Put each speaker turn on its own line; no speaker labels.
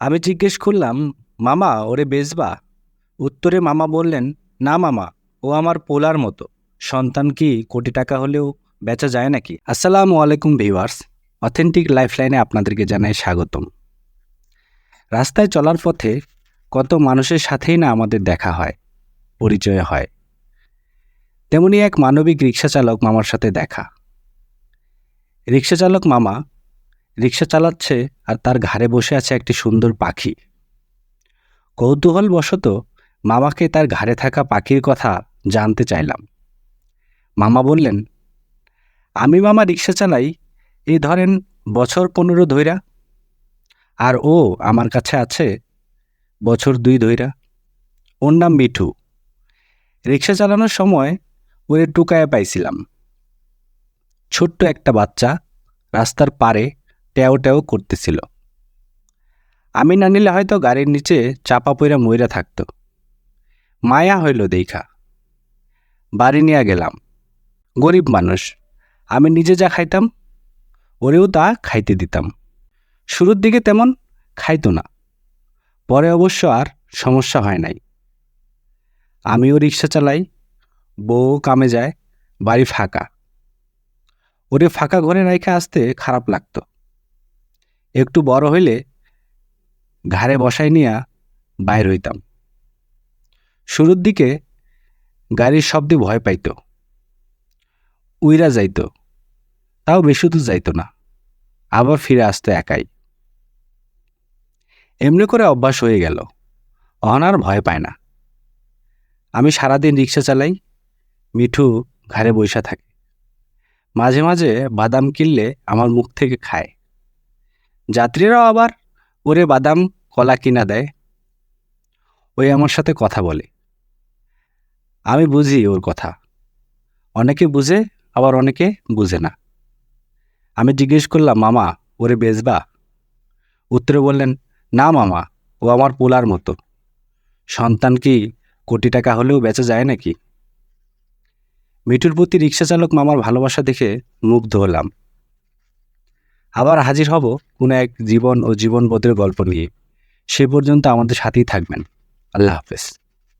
আমি জিজ্ঞেস করলাম, মামা, ওরে বেজবা? উত্তরে মামা বললেন, না মামা, ও আমার পোলার মতো। সন্তান কি কোটি টাকা হলেও বেচা যায় নাকি? আসসালামু আলাইকুম ভিউয়ার্স, অথেন্টিক লাইফলাইনে আপনাদেরকে জানাই স্বাগতম। রাস্তায় চলার পথে কত মানুষের সাথেই না আমাদের দেখা হয়, পরিচয় হয়। তেমনি এক মানবিক রিক্সা চালক মামার সাথে দেখা। রিক্সা চালক মামা রিক্সা চালাচ্ছে আর তার ঘাড়ে বসে আছে একটি সুন্দর পাখি। কৌতূহলবশত মামাকে তার ঘাড়ে থাকা পাখির কথা জানতে চাইলাম। মামা বললেন, আমি মামা রিক্সা চালাই এই ধরেন বছর পনেরো ধইরা। আর ও আমার কাছে আছে বছর দুই ধইরা। ওর নাম মিঠু। রিক্সা চালানোর সময় ওরে টুকায় পাইছিলাম। ছোট্ট একটা বাচ্চা রাস্তার পারে ট্যাও ট্যাও করতেছিল। আমি না নিলে হয়তো গাড়ির নিচে চাপা পইরা ময়রা থাকতো। মায়া হইল দেখা। বাড়ি নিয়ে গেলাম। গরিব মানুষ, আমি নিজে যা খাইতাম, ওরেও তা খাইতে দিতাম। শুরুর দিকে তেমন খাইতো না। পরে অবশ্য আর সমস্যা হয় নাই। আমিও রিক্সা চালাই, বউ কামে যায়, বাড়ি ফাঁকা। ওরে ফাঁকা ঘরে রাইখা আসতে খারাপ লাগতো। একটু বড় হইলে ঘাড়ে বসাই নিয়া বাইর হইতাম। শুরুর দিকে গাড়ির শব্দে ভয় পাইত। উইরা যাইত, তাও বেশি দূর যাইত না, আবার ফিরে আসতো একাই। এমনি করে অভ্যাস হয়ে গেল, অহন আর ভয় পায় না। আমি সারাদিন রিক্সা চালাই, মিঠু ঘাড়ে বইসা থাকে। মাঝে মাঝে বাদাম কিনলে আমার মুখ থেকে খায়। যাত্রীরাও আবার ওরে বাদাম, কলা কিনা দেয়। ওই আমার সাথে কথা বলে। আমি বুঝি ওর কথা। অনেকে বুঝে, আবার অনেকে বুঝে না। আমি জিজ্ঞেস করলাম, মামা, ওরে বেজবা উত্তরে বললেন, না মামা, ও আমার পোলার মতো। সন্তান কি কোটি টাকা হলেও বেচা যায় নাকি? মিঠুর প্রতি রিক্সা চালক মামার ভালোবাসা দেখে মুগ্ধ হলাম। আবার হাজির হব কোনো এক জীবন ও জীবনবোধের গল্প নিয়ে। সে পর্যন্ত আমাদের সাথেই থাকবেন। আল্লাহ হাফেজ।